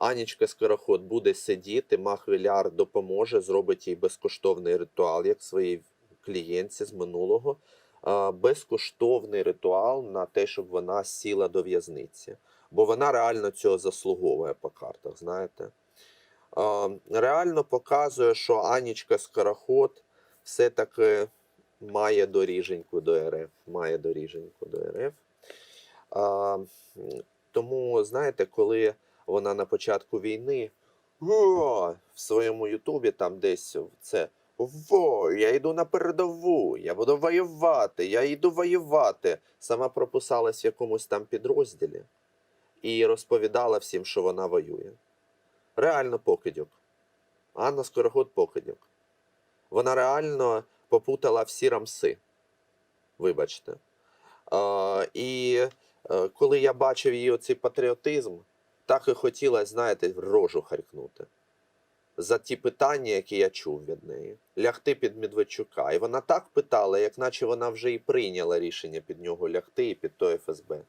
Анічка Скороход буде сидіти, Махвіляр допоможе, зробить їй безкоштовний ритуал, як своїй клієнтці з минулого. Безкоштовний ритуал на те, щоб вона сіла до в'язниці. Бо вона реально цього заслуговує по картах, знаєте. Реально показує, що Анічка Скороход все-таки має доріженьку до РФ. Має доріженьку до РФ. Тому, знаєте, коли вона на початку війни о, в своєму Ютубі там десь це. Во, я йду на передову, я буду воювати, я йду воювати. Сама прописалась в якомусь там підрозділі і розповідала всім, що вона воює. Реально покидьок. Анна Скороход покидьок. Вона реально попутала всі рамси. Вибачте. А, і е, коли я бачив її оцей патріотизм, так і хотілося, знаєте, в рожу харкнути. За ті питання, які я чув від неї. Лягти під Медведчука. І вона так питала, як наче вона вже і прийняла рішення під нього лягти і під той ФСБ.